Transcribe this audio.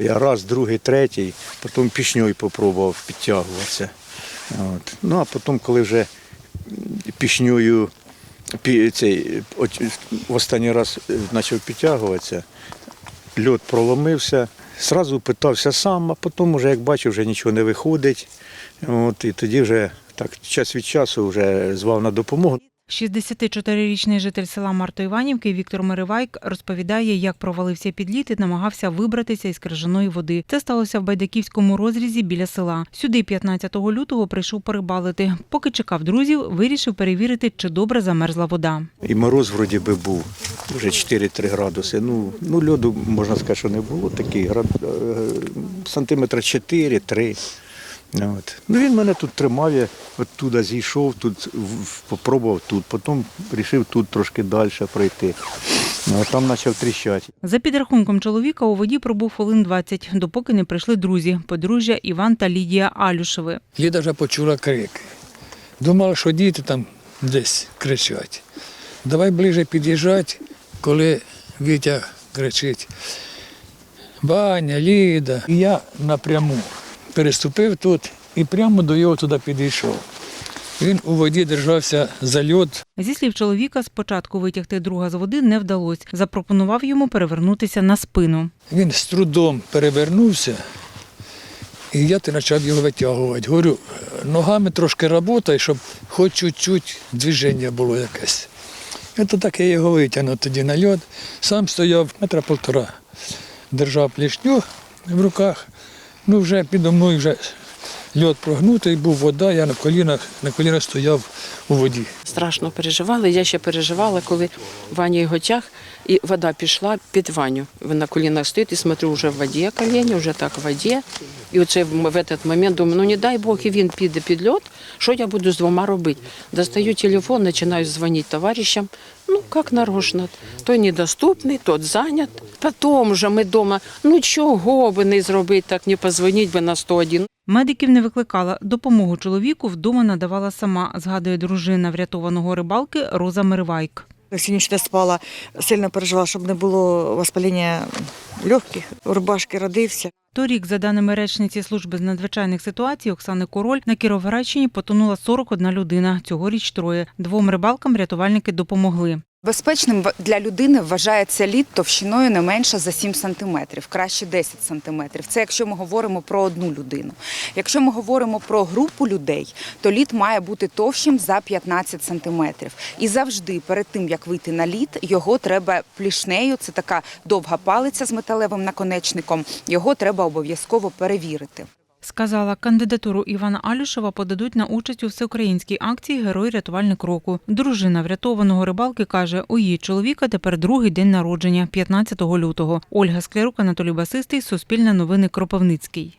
Я раз, другий, третій, потім пішньою попробував підтягуватися. От. Ну а потім, коли вже пішньою цей, в останній раз е, почав підтягуватися, льот проломився, зразу питався сам, а потім, вже, як бачив, вже нічого не виходить. От, і тоді вже так час від часу вже звав на допомогу. 64-річний житель села Марто-Іванівки Віктор Миривайк розповідає, як провалився під лід і намагався вибратися із крижаної води. Це сталося в Байдаківському розрізі біля села. Сюди 15 лютого прийшов порибалити. Поки чекав друзів, вирішив перевірити, чи добре замерзла вода. І мороз вроді би був вже 4-3 градуси. Ну, ну льоду можна сказати, що не було такий град... е, сантиметра 4-3. От. Ну, він мене тут тримав, я оттуда зійшов, тут в- в- тут, потім вирішив тут трошки далі пройти. Ну, а там почав тріщати. За підрахунком чоловіка у воді пробув хвилин 20, допоки не прийшли друзі – подружжя Іван та Лідія Алюшеви. Ліда вже почула крики. Думала, що діти там десь кричать. Давай ближче під'їжджати, коли Вітя кричить. Ваня, Ліда. І я напряму переступив тут і прямо до його туди підійшов. Він у воді держався за льот, Зі слів чоловіка, спочатку витягти друга з води не вдалося. Запропонував йому перевернутися на спину. Він з трудом перевернувся, і я почав його витягувати. Говорю, ногами трошки роботай, щоб хоч чуть-чуть движення було якесь. І то так я його витягнув тоді на льот. Сам стояв метра полтора, держав плішню в руках. Ну, вже підо мною вже льот прогнутий, був вода, я на колінах, на колінах стояв у воді. Страшно переживали. Я ще переживала, коли Ваня його тяг, і вода пішла під Ваню. Він на колінах стоїть і смотрю, вже в воді коліні, вже так в воді. І оце в цей момент думаю, ну не дай Бог, і він піде під льот, що я буду з двома робити? Достаю телефон, починаю дзвонити товаришам. Ну, як нарочно. Той недоступний, тот зайнят. Потім вже ми вдома, ну чого би не зробити, так не позвонити би на 101. Медиків не викликала. Допомогу чоловіку вдома надавала сама, згадує дружина врятованого рибалки Роза ніч не спала, сильно переживала, щоб не було воспаління легких. Рубашки родився. Торік, за даними речниці служби з надзвичайних ситуацій Оксани Король, на Кіровоградщині потонула 41 людина. Цьогоріч троє. Двом рибалкам рятувальники допомогли. Безпечним для людини вважається лід товщиною не менше за 7 сантиметрів, краще 10 сантиметрів. Це якщо ми говоримо про одну людину. Якщо ми говоримо про групу людей, то лід має бути товщим за 15 сантиметрів. І завжди перед тим як вийти на лід, його треба плішнею. Це така довга палиця з металевим наконечником. Його треба обов'язково перевірити. Сказала, кандидатуру Івана Алюшева подадуть на участь у всеукраїнській акції Герой рятувальник року. Дружина врятованого рибалки каже, у її чоловіка тепер другий день народження, 15 лютого. Ольга Склярук, Анатолій Басистий, Суспільне новини Кропивницький.